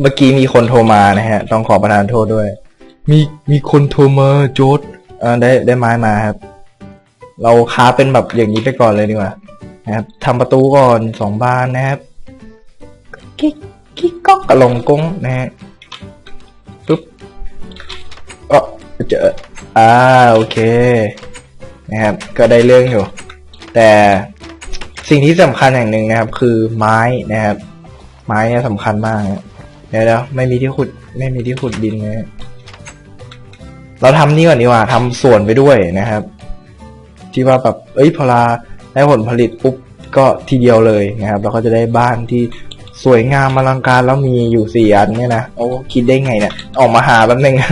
เมื่อกี้มีคนโทรมานะฮะ ต้องขอประทานโทษด้วย มีมีคนโทรมาโจดเออได้ได้ไม้มาครับ เราค้าเป็นแบบอย่างนี้ไปก่อนเลยดีกว่านะครับทำประตูก่อนสองบานนะครับกิ๊กกิ๊กก๊อกกระลงกงนะฮะปุ๊บก็เจออ่าโอเค นะครับ ก็ได้เรื่องอยู่ แต่สิ่งที่สำคัญอย่างหนึ่งนะครับ คือไม้นะครับ ไม้เนี่ยสำคัญมากนะเดี๋ยวเดี๋ยวไม่มีที่ขุด ไม่มีที่ขุดดินนะฮะเราทำนี่ก่อนดีกว่าทำสวนไปด้วยนะครับ ที่ว่าแบบเอ้ยพอเราได้ผลผลิตปุ๊บก็ทีเดียวเลยนะครับเราก็จะได้บ้านที่สวยงามอลังการแล้วมีอยู่สี่อันเนี่ยนะโอ้คิดได้ไงเนี่ย ออกมาหาแป๊บนึงนะ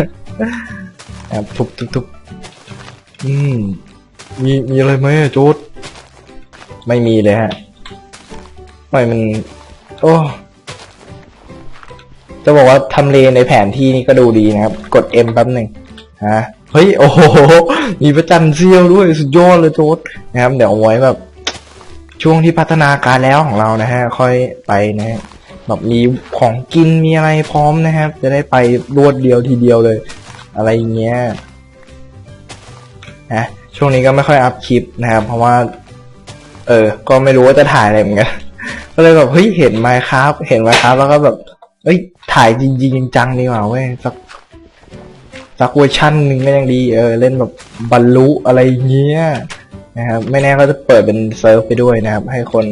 ครับทุบทุบทุบอืมมีมีอะไรไหมอะโจดไม่มีเลยฮะไม่มัน โอ้ จะบอกว่าทำเลในแผนที่นี่ก็ดูดีนะครับ กด M แป๊บหนึ่งฮะเฮ้ย โอ้โห มีพระจันทร์เสี้ยวด้วยสุดยอดเลยโจทนะครับ เดี๋ยวไว้แบบ ช่วงที่พัฒนาการแล้วของเรานะฮะ ค่อยไปนะฮะแบบมีของกินมีอะไรพร้อมนะครับ จะได้ไปรวดเดียวทีเดียวเลย อะไรอย่างเงี้ยนะช่วงนี้ก็ไม่ค่อยอัพคลิปนะครับ เพราะว่า เออ ก็ไม่รู้ว่าจะถ่ายอะไรเหมือนกันก็เลยแบบเฮ้ยเห็นไมค์ครับเห็นไมค์ครับแล้วก็แบบ เอ้ย ถ่ายจริงๆจังๆดีกว่าเว้ยสักสักเวอร์ชันหนึ่งก็ยังดีเออเล่นแบบบรรลุอะไรเงี้ยนะครับไม่แน่ก็จะเปิดเป็นเซิร์ฟไปด้วยนะครับ ให้คน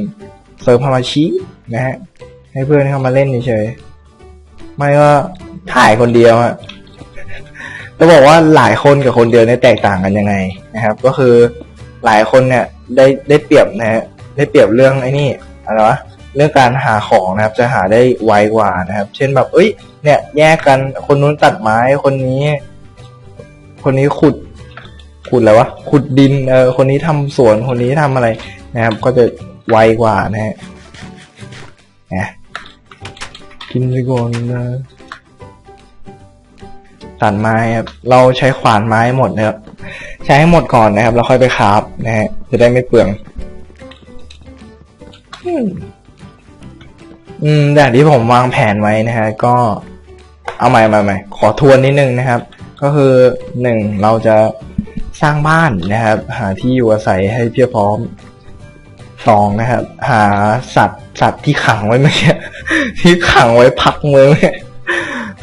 เซิร์ฟฮามาชินะฮะให้เพื่อนเข้ามาเล่นเฉยไม่ก็ถ่ายคนเดียวอะจะบอกว่าหลายคนกับคนเดียวเนี่ยแตกต่างกันยังไงนะครับ ก็คือหลายคนเนี่ยได้ได้เปรียบนะฮะได้เปรียบเรื่องไอ้นี่อะไรวะ เรื่องการหาของนะครับ จะหาได้ไวกว่านะครับ เช่นแบบ เอ้ย เนี่ย แยกกันคนนู้นตัดไม้คนนี้ คนนี้ขุด ขุดอะไรวะขุดดินเออคนนี้ทำสวนคนนี้ทำอะไรนะครับ ก็จะไวกว่านะฮะนะกินไปก่อนนะตัดไม้ครับเราใช้ขวานไม้หมดนะครับใช้ให้หมดก่อนนะครับ แล้วค่อยไปคราฟนะฮะจะได้ไม่เปลือง อืมอืมแต่ที่ผมวางแผนไว้นะฮะก็เอาใหม่ใหม่ใหม่ขอทวนนิดนึงนะครับ ก็คือหนึ่งเราจะสร้างบ้านนะครับ หาที่อยู่อาศัยให้เพียบพร้อมสองนะครับ หาสัตว์สัตว์ที่ขังไว้เมื่อกี้ที่ขังไว้พักมือเมื่อกี้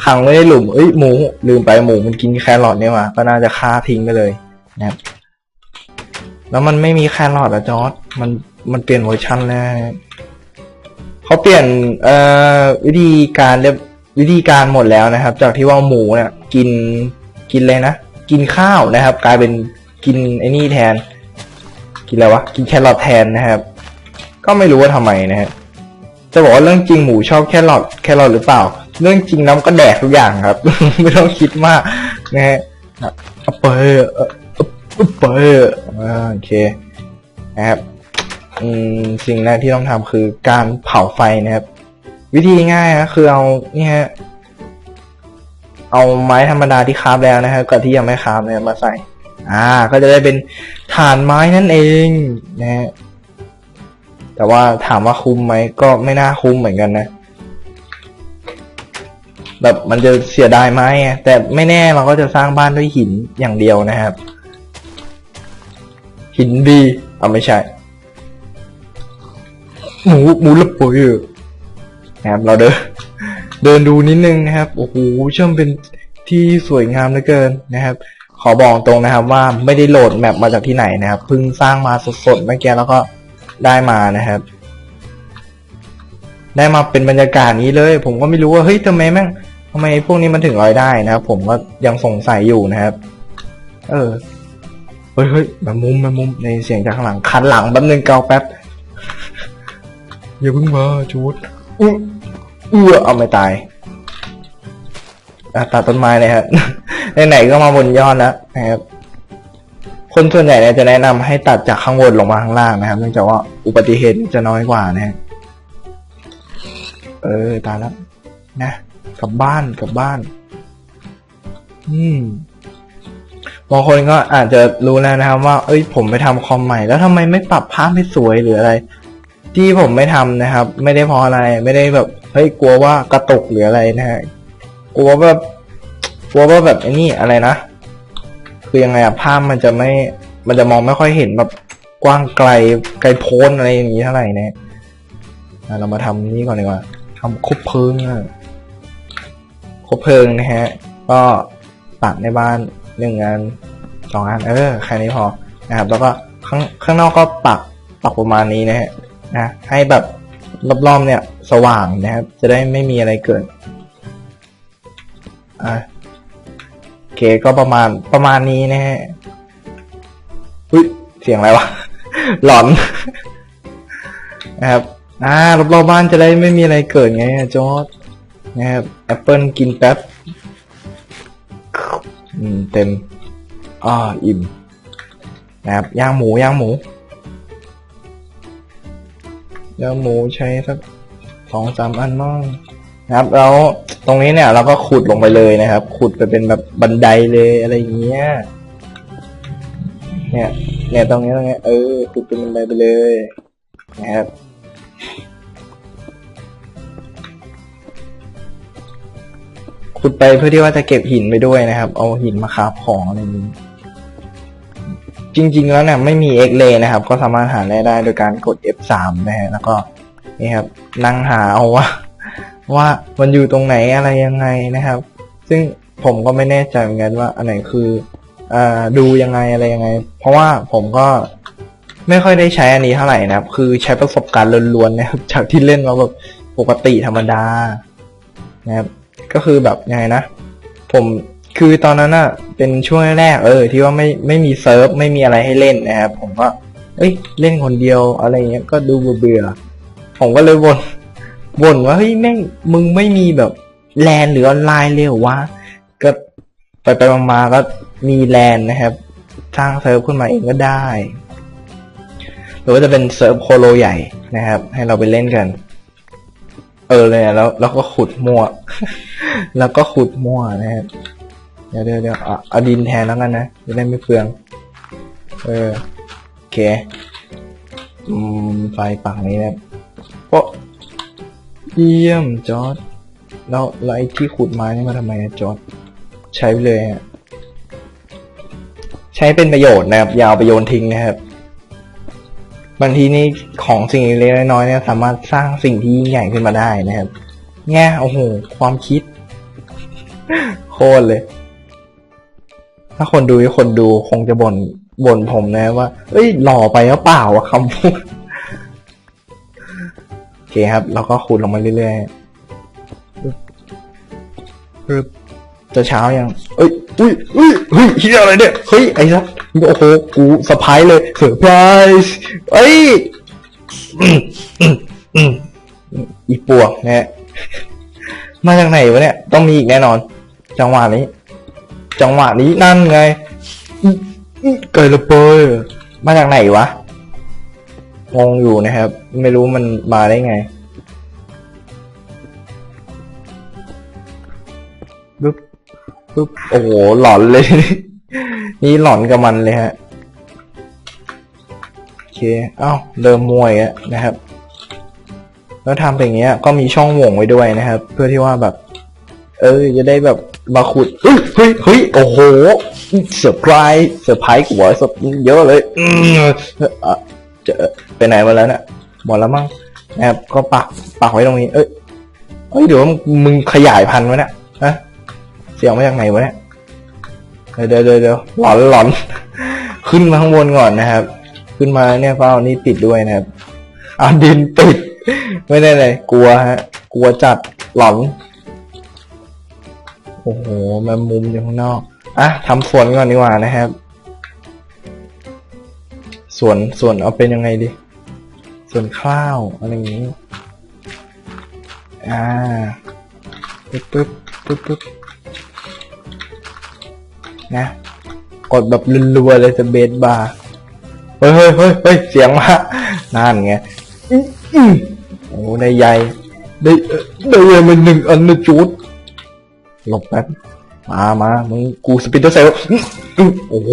ขังไว้ในหลุมเอ้ยหมู ลืมไปหมูมันกินแครอทเนี่ยว่ะก็น่าจะฆ่าทิ้งไปเลยนะครับ แล้วมันไม่มีแครอทอะจอร์ดมันมันเปลี่ยนเวอร์ชันแล้ว เขาเปลี่ยนเอ่อวิธีการเรียบวิธีการหมดแล้วนะครับ จากที่ว่าหมูเนี่ยกินกินเลยนะ กินข้าวนะครับ กลายเป็นกินไอ้นี่แทน กินอะไรวะกินแครอทแทนนะครับ ก็ไม่รู้ว่าทำไมนะฮะจะบอกว่าเรื่องจริงหมูชอบแครอทแครอทหรือเปล่า เรื่องจริงน้ำก็แดกทุกอย่างครับ ไม่ต้องคิดมากนะฮะเอาไปเออเอาไปอ่าโอเคนะครับ สิ่งแรกที่ต้องทำคือการเผาไฟนะครับ วิธีง่ายนะคือเอาเนี่ยฮะเอาไม้ธรรมดาที่คราบแล้วนะฮะกับที่ยังไม่คราบเนี่ยมาใส่ อ่า ก็จะได้เป็นฐานไม้นั่นเองนะฮะแต่ว่าถามว่าคุ้มไหมก็ไม่น่าคุ้มเหมือนกันนะ แบบมันจะเสียดายไหมแต่ไม่แน่เราก็จะสร้างบ้านด้วยหินอย่างเดียวนะครับ หินดีเอาไม่ใช่ หมูหมูละปุ๋ยนะครับเราเดินเดินดูนิดนึงนะครับโอ้โหช่างเป็นที่สวยงามเหลือเกินนะครับ ขอบอกตรงนะครับว่าไม่ได้โหลดแมปมาจากที่ไหนนะครับเพิ่งสร้างมาสดๆเมื่อกี้แล้วก็ได้มานะครับ ได้มาเป็นบรรยากาศนี้เลย ผมก็ไม่รู้ว่าเฮ้ยทำไมแม่งทำไมพวกนี้มันถึงลอยได้นะครับ ผมก็ยังสงสัยอยู่นะครับ เออเฮ้ยเฮ้ยมามุมมามุมในเสียงจากข้างหลังคันหลังแป๊บนึงเกาแป๊บ อย่าเพิ่งมาโจดอื้อเอื้อเอาไม่ตายอะตัดต้นไม้เลยครับ ไหนๆก็มาบนยอดแล้วนะครับคนส่วนใหญ่เนี่ยจะแนะนำให้ตัดจากข้างบนลงมาข้างล่างนะครับ เนื่องจากว่าอุบัติเหตุจะน้อยกว่านะฮะเออตายแล้วนะกลับบ้านกลับบ้าน อืมบางคนก็อาจจะรู้แล้วนะครับว่า เอ้ย ผมไปทำคอมใหม่ แล้วทำไมไม่ปรับภาพให้สวยหรืออะไร ที่ผมไม่ทำนะครับ ไม่ได้เพราะอะไร ไม่ได้แบบเฮ้ยกลัวว่ากระตุกหรืออะไรนะฮะกลัวแบบกลัวว่าแบบไอ้นี่อะไรนะคือยังไงอะภาพมันจะไม่มันจะมองไม่ค่อยเห็นแบบกว้างไกลไกลโพ้นอะไรอย่างนี้เท่าไหร่เนี่ยอะเรามาทำนี่ก่อนดีกว่าทำคบเพลิงอะคบเพลิงนะฮะ ก็ปักในบ้านหนึ่งอันสองอันเออแค่นี้พอนะครับ แล้วก็ข้างข้างนอกก็ปักปักประมาณนี้นะฮะ นะให้แบบรอบๆเนี่ยสว่างนะครับ จะได้ไม่มีอะไรเกิดอะโอเคก็ประมาณประมาณนี้นะฮะอุ้ยเสียงอะไรวะ หลอนนะครับอ่ารอบๆบ้านจะได้ไม่มีอะไรเกิดไงจอร์ดนะครับแอปเปิลกินแป๊บอืมเต็มอ่าอิ่มนะครับย่างหมูย่างหมู ย่างหมูใช้สักสองสามอันมั่งนะครับแล้วตรงนี้เนี่ยเราก็ขุดลงไปเลยนะครับ ขุดไปเป็นแบบบันไดเลยอะไรอย่างเงี้ยเนี่ยเนี่ยตรงนี้ตรงนี้เออขุดเป็นบันไดไปเลยนะครับขุดไปเพื่อที่ว่าจะเก็บหินไปด้วยนะครับ เอาหินมาคราฟของอะไรอย่างนี้ จริง ๆ แล้วเนี่ยไม่มีเอ็กเลนะครับ ก็สามารถหาแร่ได้โดยการกด F3 นะฮะแล้วก็นี่ครับนั่งหาเอาว่า ว่ามันอยู่ตรงไหนอะไรยังไงนะครับ ซึ่งผมก็ไม่แน่ใจเหมือนกันว่าอันไหนคืออดูยังไงอะไรยังไง เพราะว่าผมก็ไม่ค่อยได้ใช้อันนี้เท่าไหร่นะครับ คือใช้ประสบการณ์ล้วนๆนะครับ จากที่เล่นมาแบบปกติธรรมดานะครับ ก็คือแบบยังไงนะ ผม คือตอนนั้นอะเป็นช่วงแรกเออ ที่ว่าไม่ไม่มีเซิร์ฟไม่มีอะไรให้เล่นนะครับผมก็เอ้ยเล่นคนเดียวอะไรเงี้ยก็ดูเบื่อผมก็เลยบ่นบ่นว่าเฮ้ยแม่งมึงไม่มีแบบแลนหรือออนไลน์เลยเหรอวะก็ไปไปมาๆก็มีแลนนะครับ สร้างเซิร์ฟขึ้นมาเองก็ได้ หรือว่าจะเป็นเซิร์ฟโคโลใหญ่นะครับ ให้เราไปเล่นกัน เออเลยแล้วแล้วก็ขุดมั่ว แล้วก็ขุดมั่วนะครับ เดี๋ยวเดี๋ยวเดี๋ยวเอาเอดินแทนแล้วกันนะจะได้ไม่เปลือง เออโอเคอืมไฟปักนี้นะโอ้เยี่ยมจอร์ดแล้วแล้วไอ้ที่ขุดไม้นี่มาทำไมอะจอร์ดใช้ไปเลยฮะใช้เป็นประโยชน์นะครับยาวไปโยนทิ้งนะครับบางทีนี่ของสิ่งเล็กน้อยเนี่ยสามารถสร้างสิ่งที่ยิ่งใหญ่ขึ้นมาได้นะครับแง่โอ้โหความคิด โคตรเลย ถ้าคนดูคนดูคงจะบ่นบ่นผมนะว่า เอ้ยหล่อไปหรือเปล่าวะคำพูดโอเคครับแล้วก็ขุดลงมาเรื่อยๆจะเช้ายัง เอ้ยอุ้ยอุ้ยเฮ้ยเฮียอะไรเนี่ย เฮ้ย ไอ้สัสโอ้โห กูสะพายเลยเซอร์ไพรส์เอ้ยอืมอืมอืมอีปวกนะฮะมาจากไหนวะเนี่ย ต้องมีอีกแน่นอน จังหวะนี้ จังหวะนี้นั่นไงอื้ออื้อไก่ละเปยมาจากไหนวะงงอยู่นะครับ ไม่รู้มันมาได้ไงปึ๊บปึ๊บโอ้โหหลอนเลย นี่หลอนกับมันเลยฮะโอเคเอ้าเริ่มมวยอะนะครับ แล้วทำเป็นอย่างเงี้ย ก็มีช่องโหว่งไว้ด้วยนะครับ เพื่อที่ว่าแบบ เออจะได้แบบ มาขุดเฮ้ยเฮ้ยเฮ้ยโอ้โหเซอร์ไพรส์เซอร์ไพรส์กูบอกให้สดเยอะเลยอืมเอ่อจะไปไหนมาแล้วเนี่ยหมดแล้วมั้งนะครับก็ปักปักไว้ตรงนี้ เอ้ยเอ้ยเดี๋ยวมึงขยายพันธุ์วะเนี่ยฮะเสียงมาจากไหนวะเนี่ยเดี๋ยวเดี๋ยวเดี๋ยวหลอนหลอนขึ้นมาข้างบนก่อนนะครับ ขึ้นมาเนี่ยก็เอานี่ปิดด้วยนะครับเอาดินปิด ไม่ได้เลยกลัวฮะ กลัวจัดหลอนโอ้โหมมมุมอยู่ข้างนอก อะทำสวนก่อนดีกว่านะครับสวนสวนเอาเป็นยังไงดีสวนข้าวอะไรอย่างนี้ อ่าปึ๊บปึ๊บปึ๊บปึ๊บนะ กดแบบรัวๆเลยจะเบสบาร์เฮ้ยเฮ้ยเฮ้ยเฮ้ยเสียงมานั่นไงอื้ออื้อโอ้ได้ใยได้ได้ใยมาหนึ่งอันนะจูด หลบแป๊บ มามามึงกูสปินเตอร์เซลโอ้โห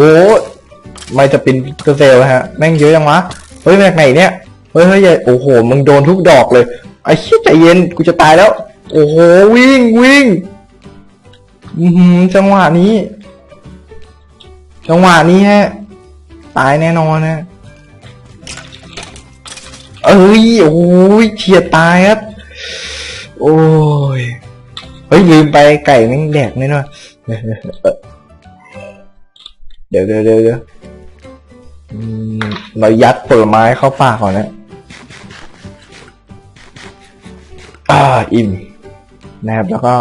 ไม่จะเป็นเตอร์เซลฮะ แม่งเยอะยังวะ เฮ้ยแมาจากไหนเนี่ย เฮ้ยเฮ้ยอย่โอ้โห มึงโดนทุกดอกเลย ไอ้เหี้ยใจเย็น กูจะตายแล้ว โอ้โห วิ่งวิ่งจังหวะนี้ จังหวะนี้ฮะ ตายแน่นอนนะเอ้ย โอ้ยเฉียดตายครับ โอ้ย ฮ้ยลืมไปไก่แม่งแดกนี่นาะเดี๋ยวเดี๋ยวเดี๋ยวเดี๋ยวเรายัดผลไม้เข้าปากก่อนนะ อ่าอิ่มนะครับแล้วก็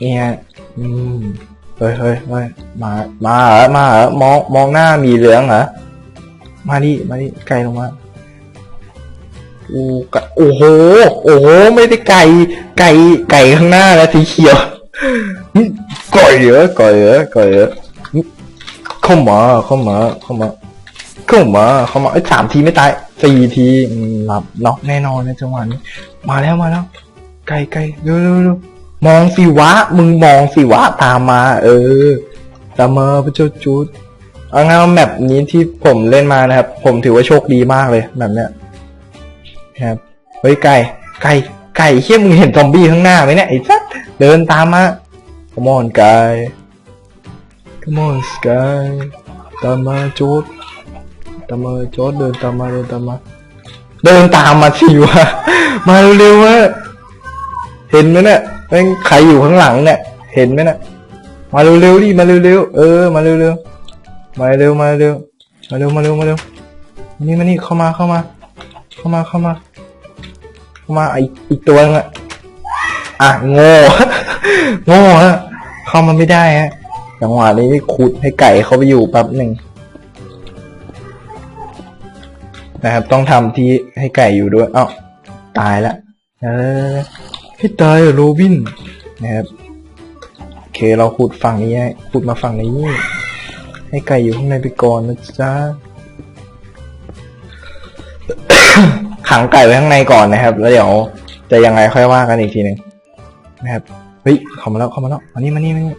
นี่ฮะอืมเฮ้ยเฮ้ยเฮ้ยมา มาเหรอมาเหรอมองมองหน้ามีเหลืองเหรอมาดิมาดิไก่ลงมา อูก่โอ้โห โอ้โห ไม่ได้ไก่ ไก่ ไก่ข้างหน้าแล้วสีเขียวก่อยเหรอก่อยเหรอก่อยเหรออืมเข้ามา เข้ามา เข้ามา เข้ามา เข้ามาไอ้สามทีไม่ตายสี่ทีหลับน็อกแน่นอนในจังหวะนี้ มาแล้วมาแล้ว ไกลไกลเร็วเร็วเร็วมองสิวะ มึงมองสิวะตามมา เออ ตามมาพระเจ้าจูดเอางั้นแมปนี้ที่ผมเล่นมานะครับ ผมถือว่าโชคดีมากเลยแบบเนี้ย ครับเฮ้ยไก่ไก่ไก่เฮี้ยมึงเห็นซอมบี้ข้างหน้าไหมเนี่ยไอ้สัสเดินตามมา come on ไก่ come on sky ตามมาจูดตามมาจูดเดินตามมาเดินตามมา เดินตามมาสิวะมาเร็วๆวะเห็นไหมเนี่ยแม่งใครอยู่ข้างหลังเนี่ยเห็นไหมเนี่ยมาเร็วๆดิมาเร็วๆเออมาเร็วๆมาเร็วมาเร็วมาเร็วมาเร็วมาเร็วมานี่มานี่เข้ามาเข้ามา เข้ามาเข้ามาเข้า มาออีกตัวนึงอะอะโง่ โง่ฮะเข้ามาไม่ได้ฮะจังหวะนี้ขุดให้ไก่เขาไปอยู่แป๊บหนึ่งนะครับ ต้องทำที่ให้ไก่อยู่ด้วย เอ้าตายละเออให้ตายโรบินนะครับโอเคเราขุดฝั่งนี้ให้ขุดมาฝั่งนี้ ให้ไก่อยู่ข้างในไปก่อนนะจ๊ะ ขังไก่ไว้ข้างในก่อนนะครับ แล้วเดี๋ยวจะยังไงค่อยว่ากันอีกทีหนึ่งนะครับเฮ้ยเข้ามาแล้วเข้ามาแล้วมานี่มานี่มานี่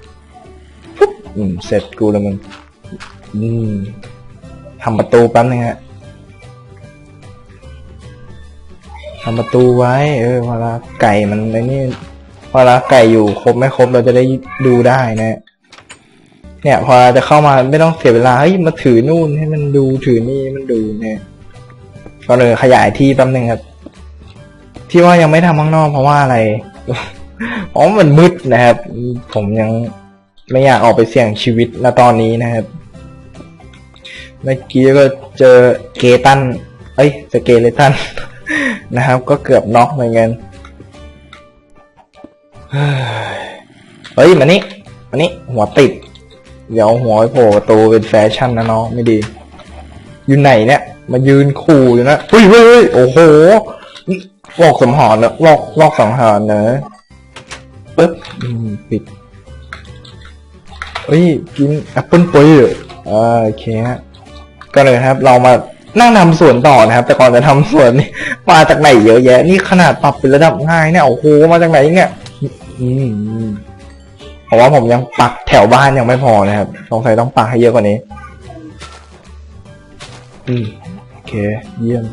ปุ๊บอืมเสร็จกูแล้วมึงอืมทำประตูแป๊บนึงฮะทำประตูไว้ เออเวลาไก่มันไอ้นี่เวลาไก่อยู่ครบไม่ครบเราจะได้ดูได้นะเนี่ย พอจะเข้ามาไม่ต้องเสียเวลาเฮ้ยมาถือนู่นให้มันดูถือนี่มันดูเนี่ย ก็เลยขยายที่แป๊บนึงครับ ที่ว่ายังไม่ทำข้างนอกเพราะว่าอะไรเพราะมันมืดนะครับ ผมยังไม่อยากออกไปเสี่ยงชีวิตณตอนนี้นะครับ เมื่อกี้ก็เจอเกตัน เอ้ยเจอเกเลตันนะครับ ก็เกือบน็อกเหมือนกันเฮ้ยเฮ้ยมานี่มานี่หัวติด เดี๋ยวหัวไปโผล่ประตูเป็นแฟชั่นนะน้องไม่ดี อยู่ไหนเนี่ย มายืนขู่อยู่นะเฮ้ยเฮ้ยโอ้โหลอกสังหารนะลอกลอกสังหารนะปึ๊บปิดเฮ้ยกินแอปเปิลปุยอ่าโอเคฮะก็เลยครับ เรามานั่งทำสวนต่อนะครับ แต่ก่อนจะทำสวนนี่มาจากไหนเยอะแยะ นี่ขนาดปรับเป็นระดับง่ายเนี่ยโอ้โหมาจากไหนเนี่ยอืมเพราะว่าผมยังปักแถวบ้านยังไม่พอนะครับสงสัยต้องปักให้เยอะกว่านี้ อืม เค เยี่ยม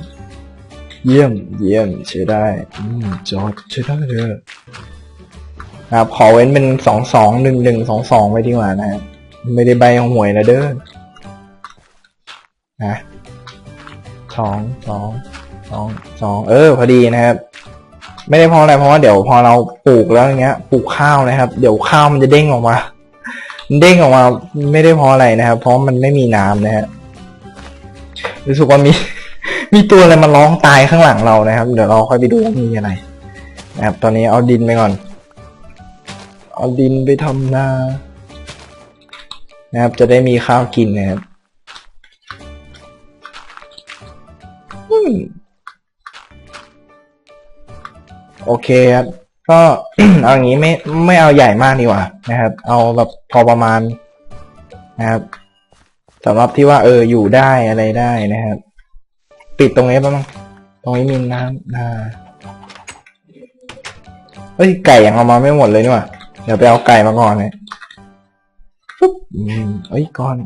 เยี่ยม เยี่ยม ใช้ได้ อืม จอดใช้ได้เลยนะครับขอเว้นเป็นสองสองหนึ่งหนึ่งสองสองไว้ดีกว่านะครับไม่ได้ใบหวยนะเด้อนะสองสองสองสองเออ พอดีนะครับ ไม่ได้เพราะอะไรเพราะว่าเดี๋ยวพอเราปลูกแล้วอย่างเงี้ย ปลูกข้าวนะครับ เดี๋ยวข้าวมันจะเด้งออกมามันเด้งออกมา ไม่ได้เพราะอะไรนะครับ เพราะมันไม่มีน้ำนะฮะ รู้สึกว่ามี มีตัวอะไรมาร้องตายข้างหลังเรานะครับ เดี๋ยวเราค่อยไปดูว่ามีอะไรนะครับตอนนี้เอาดินไปก่อน เอาดินไปทำนานะครับ จะได้มีข้าวกินนะครับโอเคครับ ก็เอาอย่างนี้ไม่ไม่เอาใหญ่มากดีกว่านะครับ เอาแบบพอประมาณนะครับ สำหรับที่ว่าเอออยู่ได้อะไรได้นะครับปิดตรงนี้ป่ะมั้งตรงนี้มีน้ำนาเฮ้ยไก่ยังเอามาไม่หมดเลยนี่หว่าเดี๋ยวไปเอาไก่มาก่อนเลยปุ๊บเอ้ยก่อน